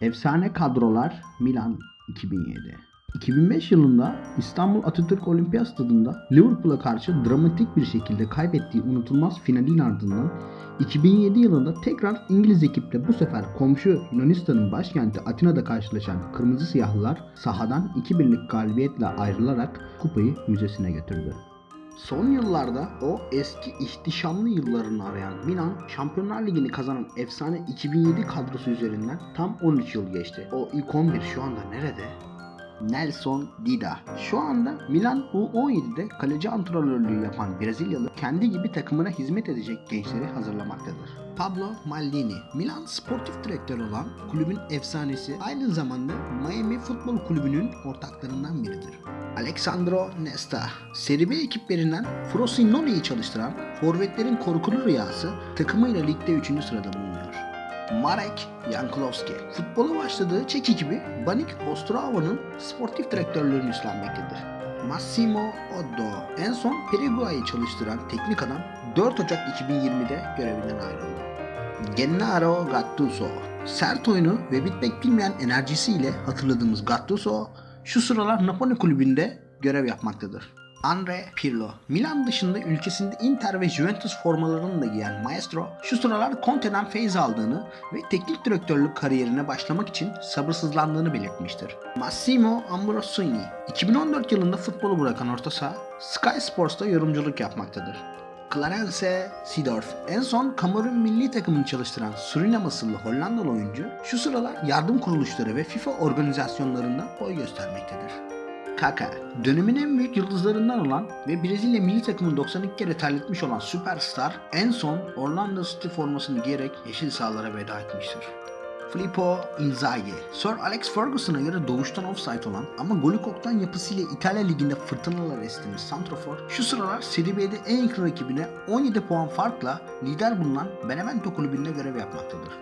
Efsane kadrolar Milan 2007. 2005 yılında İstanbul Atatürk Olimpiyat Stadı'nda Liverpool'a karşı dramatik bir şekilde kaybettiği unutulmaz finalin ardından 2007 yılında tekrar İngiliz ekiple bu sefer komşu Yunanistan'ın başkenti Atina'da karşılaşan Kırmızı Siyahlılar sahadan 2-1'lik galibiyetle ayrılarak kupayı müzesine götürdü. Son yıllarda o eski ihtişamlı yıllarını arayan Milan, Şampiyonlar Ligi'ni kazanan efsane 2007 kadrosu üzerinden tam 13 yıl geçti. O ilk 11 şu anda nerede? Nelson Dida. Şu anda Milan U17'de kaleci antrenörlüğü yapan Brezilyalı kendi gibi takımına hizmet edecek gençleri hazırlamaktadır. Pablo Maldini, Milan sportif direktör olan kulübün efsanesi aynı zamanda Miami Futbol Kulübü'nün ortaklarından biridir. Alexandro Nesta, Serie B ekiplerinden Frosinoni'yi çalıştıran forvetlerin korkulu rüyası takımıyla ligde 3. sırada bulunuyor. Marek Jankulovski, futbola başladığı Çek ekibi Banik Ostrava'nın sportif direktörlüğünü üstlenmektedir. Massimo Oddo, en son Periguay'ı çalıştıran teknik adam 4 Ocak 2020'de görevinden ayrıldı. Gennaro Gattuso, sert oyunu ve bitmek bilmeyen enerjisiyle hatırladığımız Gattuso, şu sıralar Napoli kulübünde görev yapmaktadır. Andre Pirlo, Milan dışında ülkesinde Inter ve Juventus formalarını da giyen Maestro, şu sıralar Conte'den feyz aldığını ve teknik direktörlük kariyerine başlamak için sabırsızlandığını belirtmiştir. Massimo Ambrosini, 2014 yılında futbolu bırakan orta saha, Sky Sports'ta yorumculuk yapmaktadır. Clarence Seedorf, en son Kamerun milli takımını çalıştıran Surinam asıllı Hollandalı oyuncu, şu sıralar yardım kuruluşları ve FIFA organizasyonlarında boy göstermektedir. Kaka, dönemin en büyük yıldızlarından olan ve Brezilya milli takımını 92 kere terletmiş olan süperstar en son Orlando City formasını giyerek yeşil sahalara veda etmiştir. Filippo Inzaghi, Sir Alex Ferguson'a göre doğuştan offside olan ama golü koktan yapısıyla İtalya Ligi'nde fırtınalar estiğimiz Santrafor, şu sıralar Serie B'de en yakın rakibine 17 puan farkla lider bulunan Benevento kulübünde görev yapmaktadır.